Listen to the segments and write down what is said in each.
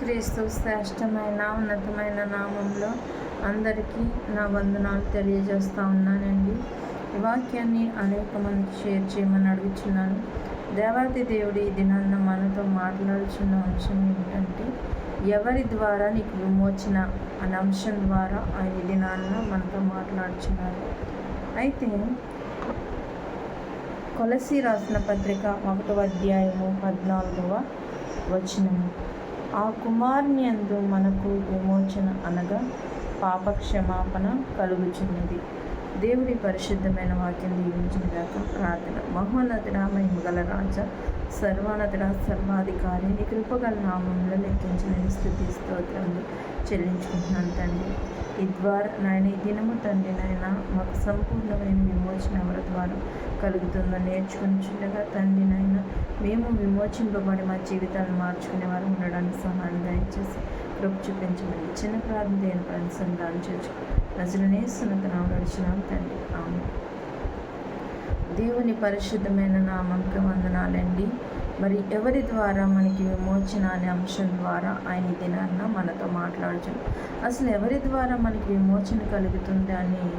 క్రీస్తు శ్రేష్టమైన ఉన్నతమైన నామంలో అందరికీ నా వందనాలు తెలియజేస్తూ ఉన్నానండి. ఈ వాక్యాన్ని అనేక మందికి షేర్ చేయమని అడుగుతున్నాను దేవాది దేవుడి ఈ దినాన్న మనతో మాట్లాడుచున్న అంశం ఏమిటంటే ఎవరి ద్వారా నీకు విమోచన అనే అంశం ద్వారా ఆయన ఈ దినాన్న మనతో మాట్లాడుచున్నారు. అయితే కొలసి రాసిన పత్రిక ఒకటవ అధ్యాయము పద్నాలుగవ వచనము. ఆ కుమారుని యందు మనకు విమోచన అనగా పాప క్షమాపణ కలుగుచున్నది. దేవుని పరిశుద్ధమైన వాక్యం దీవించిన దాకా ప్రార్థన. మహోన్నతుడ మహిమగల రాజా సర్వానతుడ సర్వాధికారి నీ కృపగల నామంలో లెక్కించిన స్థుతి స్తోత్రాన్ని చెల్లించుకుంటున్నాను తండ్రి. ఈ ద్వారా నాయన ఈ దినము తండ్రి నాయన మాకు సంపూర్ణమైన విమోచన ఎవరి ద్వారా కలుగుతుందో నేర్చుకుని చిన్నగా తండ్రి నాయన మేము విమోచింపబడి మా జీవితాలను మార్చుకునే వారు ఉండడానికి సహాయం దయచేసి కృప చూపించమని చిన్న ప్రార్థన దేని పని సంధానం చేర్చుకుంటాం ప్రజలనే సునతనం నడిచినాం తండ్రి. ఆమె దేవుని పరిశుద్ధమైన నామంకి వందనాలండి. మరి ఎవరి ద్వారా మనకి విమోచన అనే అంశం ద్వారా ఆయన ఈ దినాన్న మనతో మాట్లాడచ్చు అసలు ఎవరి ద్వారా మనకి విమోచన కలుగుతుంది అని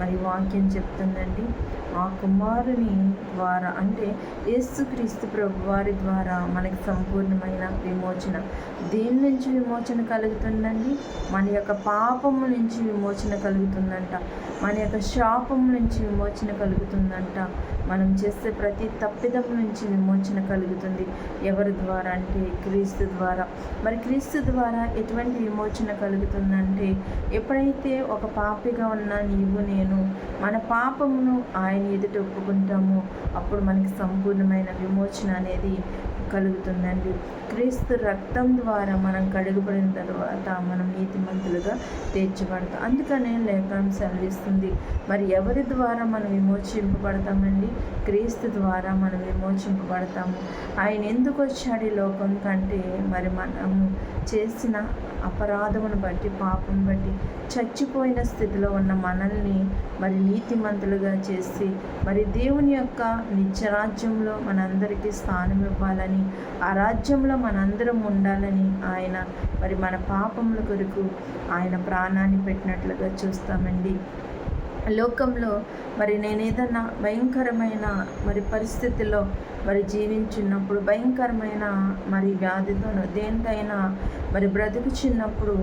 మరి వాక్యం చెప్తుందండి. ఆ కుమారుని ద్వారా అంటే యేసుక్రీస్తు ప్రభు వారి ద్వారా మనకి సంపూర్ణమైన విమోచన. దేని నుంచి విమోచన కలుగుతుందండి? మన యొక్క పాపము నుంచి విమోచన కలుగుతుందంట. మన యొక్క శాపం నుంచి విమోచన కలుగుతుందంట. మనం చేసే ప్రతి తప్పిదం నుంచి విమోచన కలుగుతుంది. ఎవరి ద్వారా అంటే క్రీస్తు ద్వారా. మరి క్రీస్తు ద్వారా ఎటువంటి విమోచన కలుగుతుందంటే ఎప్పుడైతే ఒక పాపిగా ఉన్న నీవు నేను మన పాపమును ఆయన ఎదుట ఒప్పుకుంటామో అప్పుడు మనకి సంపూర్ణమైన విమోచన అనేది కలుగుతుందండి. క్రీస్తు రక్తం ద్వారా మనం కడుగుబడిన తర్వాత మనం నీతిమంతులుగా తీర్చబడతాం. అందుకనే లేఖనం సెలవిస్తుంది. మరి ఎవరి ద్వారా మనం విమోచింపబడతామండి? క్రీస్తు ద్వారా మనం విమోచింపబడతాము. ఆయన ఎందుకు వచ్చాడు ఈ లోకం కంటే మరి మనము చేసిన అపరాధమును బట్టి పాపం బట్టి చచ్చిపోయిన స్థితిలో ఉన్న మనల్ని మరి నీతిమంతులుగా చేసి మరి దేవుని యొక్క నిత్యరాజ్యంలో మనందరికీ స్థానం ఇవ్వాలని ఆ రాజ్యంలో మనందరం ఉండాలని ఆయన మరి మన పాపముల కొరకు ఆయన ప్రాణాన్ని పెట్టినట్లుగా చూస్తామండి. లోకంలో మరి నేను ఏదన్నా భయంకరమైన మరి పరిస్థితిలో మరి జీవించున్నప్పుడు భయంకరమైన మరి వ్యాధితోనో దేనికైనా మరి బ్రతుకుచున్నప్పుడు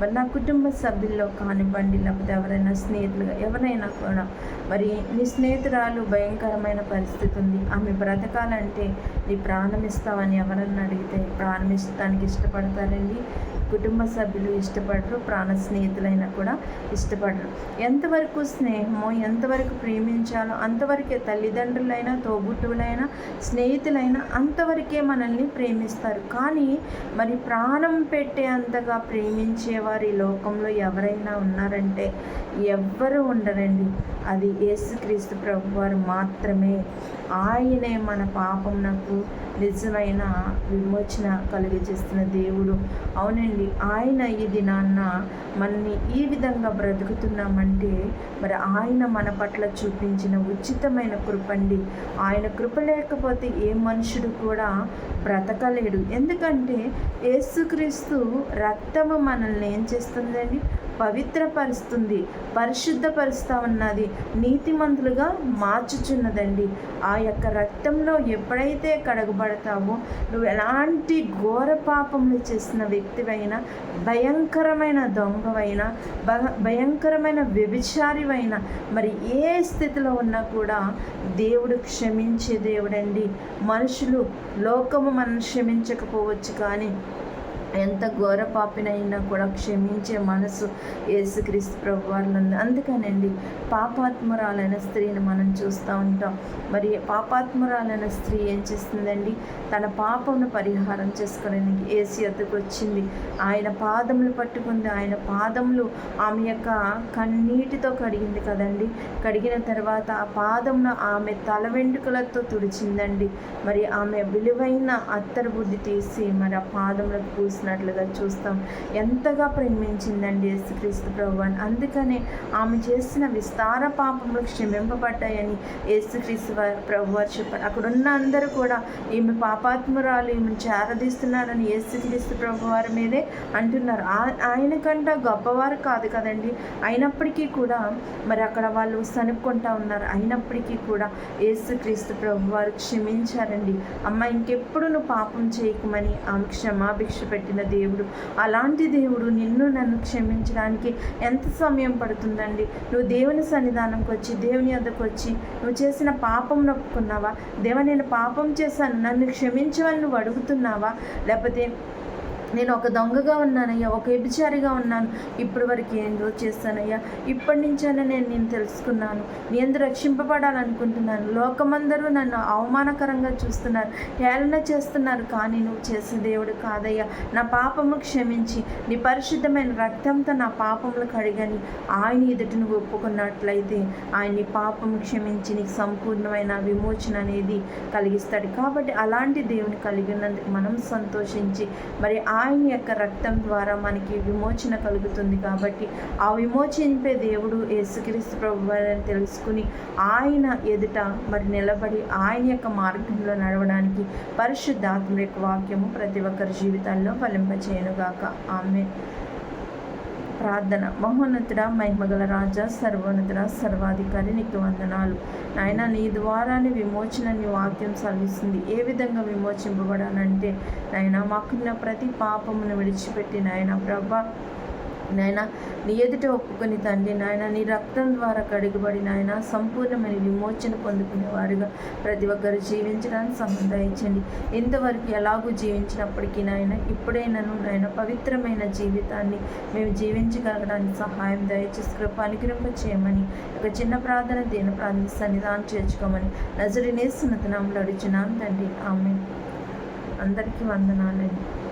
మరి నా కుటుంబ సభ్యుల్లో కానివ్వండి లేకపోతే ఎవరైనా స్నేహితులుగా ఎవరైనా కూడా మరి నీ స్నేహితురాలు భయంకరమైన పరిస్థితి ఉంది. ఆమె బ్రతకాలంటే నీ ప్రాణం ఇస్తావని ఎవరన్నా అడిగితే ప్రాణం ఇస్తానికి ఇష్టపడతారండి. కుటుంబ సభ్యులు ఇష్టపడరు ప్రాణ స్నేహితులైనా కూడా ఇష్టపడరు. ఎంతవరకు స్నేహమో ఎంతవరకు ప్రేమించాలో అంతవరకే తల్లిదండ్రులైనా తోబుట్టువులైనా స్నేహితులైనా అంతవరకే మనల్ని ప్రేమిస్తారు. కానీ మరి ప్రాణం పెట్టే అంతగా ప్రేమించేవారు ఈ లోకంలో ఎవరైనా ఉన్నారంటే ఎవ్వరు ఉండరండి. అది యేసుక్రీస్తు ప్రభు వారు మాత్రమే. ఆయనే మన పాపం నాకు నిజమైన విమోచన కలిగజేస్తున్న దేవుడు. అవునండి ఆయన ఈ దినాన్న మనని ఈ విధంగా బ్రతుకుతున్నామంటే మరి ఆయన మన పట్ల చూపించిన ఉచితమైన కృపండి. ఆయన కృప లేకపోతే ఏ మనుషుడు కూడా బ్రతకలేడు. ఎందుకంటే యేసుక్రీస్తు రక్తము మనల్ని ఏం చేస్తుందండి? పవిత్రపరుస్తుంది పరిశుద్ధపరుస్తూ ఉన్నది నీతిమంతులుగా మార్చుచున్నదండి. ఆ యొక్క రక్తంలో ఎప్పుడైతే కడగబడతావో నువ్వు ఎలాంటి ఘోర పాపములు చేసిన వ్యక్తివైనా భయంకరమైన దొంగవైనా భయంకరమైన వ్యభిచారివైన మరి ఏ స్థితిలో ఉన్నా కూడా దేవుడు క్షమించే దేవుడండి. మనుషులు లోకము మనం క్షమించకపోవచ్చు కానీ ఎంత ఘోర పాపినైనా కూడా క్షమించే మనసు యేసుక్రీస్తు ప్రభు ఉంది అందుకనండి పాపాత్మరాలైన స్త్రీని మనం చూస్తూ ఉంటాం. మరి పాపాత్మరాలైన స్త్రీ ఏం చేస్తుందండి? తన పాపమును పరిహారం చేసుకోవడానికి ఏసీ ఎద్దుకు వచ్చింది. ఆయన పాదములు పట్టుకుంది. ఆయన పాదములు ఆమె యొక్క కన్నీటితో కడిగింది కదండి. కడిగిన తర్వాత ఆ పాదమును ఆమె తల వెంట్రుకలతో తుడిచిందండి. మరి ఆమె విలువైన అత్తరు బుద్ధి తీసి మరి ఆ పాదములకు పూసి చూసినట్లుగా చూస్తాం. ఎంతగా ప్రేమించిందండి యేసుక్రీస్తు ప్రభువాన్. అందుకనే ఆమె చేసిన విస్తార పాపములు క్షమింపబడ్డాయని యేసుక్రీస్తు వారు ప్రభు వారు చెప్పారు. అక్కడ ఉన్న అందరూ కూడా ఈమె పాపాత్మురాలు ఈమెను చేరదీస్తున్నారని యేసుక్రీస్తు ప్రభు వారి మీదే అంటున్నారు. ఆ- ఆయన కంట గొప్పవారు కాదు కదండి. అయినప్పటికీ కూడా మరి అక్కడ వాళ్ళు సనుక్కుంటా ఉన్నారు. అయినప్పటికీ కూడా యేసుక్రీస్తు ప్రభు వారు క్షమించారండి. అమ్మ ఇంకెప్పుడు నువ్వు పాపం చేయకమని ఆమె క్షమాభిక్ష పెట్టిన దేవుడు. అలాంటి దేవుడు నిన్ను నన్ను క్షమించడానికి ఎంత సమయం పడుతుందండి? నువ్వు దేవుని సన్నిధానంకి వచ్చి దేవుని వద్దకు వచ్చి నువ్వు చేసిన పాపం నొప్పుకున్నావా దేవ నేను పాపం చేశాను. నన్ను క్షమించమని నువ్వు అడుగుతున్నావా? లేకపోతే నేను ఒక దొంగగా ఉన్నానయ్యా ఒక ఎబిచారిగా ఉన్నాను. ఇప్పటి వరకు ఏందో చేస్తానయ్యా? ఇప్పటి నుంచైనా నేను నేను తెలుసుకున్నాను. నేను రక్షింపబడాలనుకుంటున్నాను. లోకమందరూ నన్ను అవమానకరంగా చూస్తున్నారు. హేళన చేస్తున్నారు. కానీ నువ్వు చేసే దేవుడు కాదయ్యా. నా పాపము క్షమించి నీ పరిశుద్ధమైన రక్తంతో నా పాపములు కడిగని ఆయన ఎదుటి నువ్వు ఒప్పుకున్నట్లయితే ఆయన నీ పాపము క్షమించి నీకు సంపూర్ణమైన విమోచన అనేది కలిగిస్తాడు. కాబట్టి అలాంటి దేవుని కలిగినందుకు మనం సంతోషించి మరి ఆయన యొక్క రక్తం ద్వారా మనకి విమోచన కలుగుతుంది కాబట్టి ఆ విమోచింపే దేవుడు యేసుక్రీస్తు ప్రభు అని తెలుసుకుని ఆయన ఎదుట మరి నిలబడి ఆయన యొక్క మార్గంలో నడవడానికి పరిశుద్ధాత్మ యొక్క వాక్యము ప్రతి ఒక్కరి జీవితాల్లో ఫలింపచేయనుగాక. ఆమె ప్రార్థన. మహోన్నతుడ మహిమగల రాజా సర్వోన్నతుడ సర్వాధికారి నీకు వందనాలు. నాయన నీ ద్వారానే విమోచన నీ వాక్యం సల్లిస్తుంది ఏ విధంగా విమోచింపబడాలంటే నాయన మాకున్న ప్రతి పాపమును విడిచిపెట్టి నాయన ప్రభా నాయన నీ ఎదుట ఒప్పుకొని తండ్రి నాయన నీ రక్తం ద్వారా కడుగుబడి నాయన సంపూర్ణమైన విమోచన పొందుకునేవారుగా ప్రతి ఒక్కరు జీవించడానికి సహాయం దయచండి. ఇంతవరకు ఎలాగూ జీవించినప్పటికీ నాయన ఇప్పుడైనాను నాయన పవిత్రమైన జీవితాన్ని మేము జీవించగలగడానికి సహాయం దయచేసి కృప అనుగ్రహ చేయమని ఒక చిన్న ప్రార్థన దీని ప్రార్థన సన్నిధానం చేర్చుకోమని నజరినేస్తున్న నామలు అడుచున్నాను తండ్రి. ఆమె అందరికీ వందనాలండి.